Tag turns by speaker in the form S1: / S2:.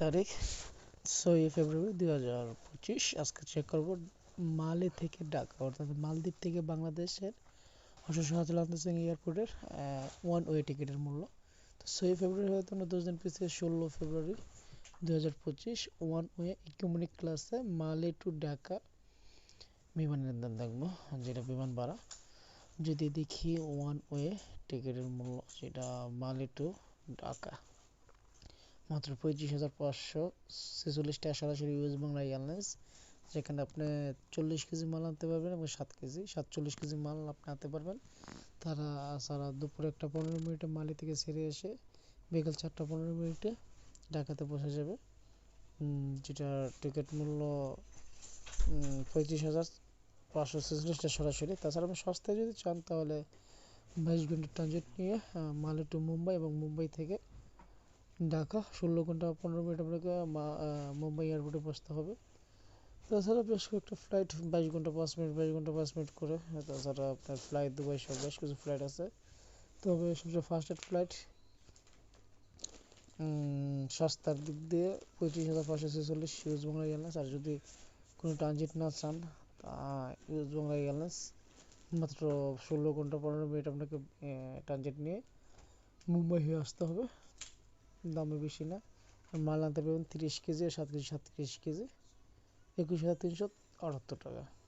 S1: তারিখ ছয়ই ফেব্রুয়ারি দুই হাজার পঁচিশ। আজকে চেক করব মালে থেকে ঢাকা, অর্থাৎ মালদ্বীপ থেকে বাংলাদেশের অশোক আন্তর্জাতিক এয়ারপোর্টের ওয়ান ওয়ে টিকিটের মূল্য। তো ছয়ই ফেব্রুয়ারি হয়তো দশ দিন পিছিয়ে ষোলো ফেব্রুয়ারি দুই হাজার পঁচিশ ওয়ান ওয়ে ইকোনমিক ক্লাসে মালে টু ঢাকা বিমানের দাম দেখব, যেটা বিমান ভাড়া। যদি দেখি ওয়ান ওয়ে টিকিটের মূল্য, সেটা মালে টু ঢাকা। মাত্র পঁয়ত্রিশ হাজার পাঁচশো ছেচল্লিশ টাকা সরাসরি ইউএস বাংলা এয়ারলাইন্স যেখানে আপনি চল্লিশ কেজি মাল আনতে পারবেন এবং সাত কেজি, সাতচল্লিশ কেজি মাল আপনি আনতে পারবেন। তারা সারা দুপুরে একটা পনেরো মিনিটে মালি থেকে ছেড়ে এসে বিকেল চারটা পনেরো মিনিটে ঢাকাতে পৌঁছে যাবে। যেটা টিকিট মূল্য পঁয়ত্রিশ হাজার পাঁচশো ছেচল্লিশটা সরাসরি। তাছাড়া আপনি সস্তায় যদি চান তাহলে বাইশ ঘণ্টা ট্রানজিট নিয়ে মালে টু মুম্বাই এবং মুম্বাই থেকে ঢাকা, ষোলো ঘণ্টা পনেরো মিনিট আপনাকে মুম্বাই এয়ারপোর্টে বসতে হবে। তাছাড়া বেশ কয়েকটা ফ্লাইট বাইশ ঘণ্টা, পাঁচ মিনিট, বাইশ ঘণ্টা, পাঁচ মিনিট করে। তাছাড়া আপনার ফ্লাইট দুবাই সব বেশ কিছু ফ্লাইট আছে। তবে সবচেয়ে ফার্স্টেড ফ্লাইট সস্তার দিক দিয়ে পঁয়ত্রিশ হাজার পাঁচশো ছেচল্লিশ ইউজ বাংলা এয়ারলাইন্স আর যদি কোনো ট্রানজিট না চান ইউজ বাংলা এয়ারলাইন্স মাত্র ষোলো ঘণ্টা, পনেরো মিনিট আপনাকে ট্রানজিট নিয়ে মুম্বাই হয়ে আসতে হবে। দামে বেশি না। মাল আনতে তিরিশ কেজি আর সাত কেজি সাতত্রিশ কেজি। একুশ হাজার তিনশো আটাত্তর টাকা।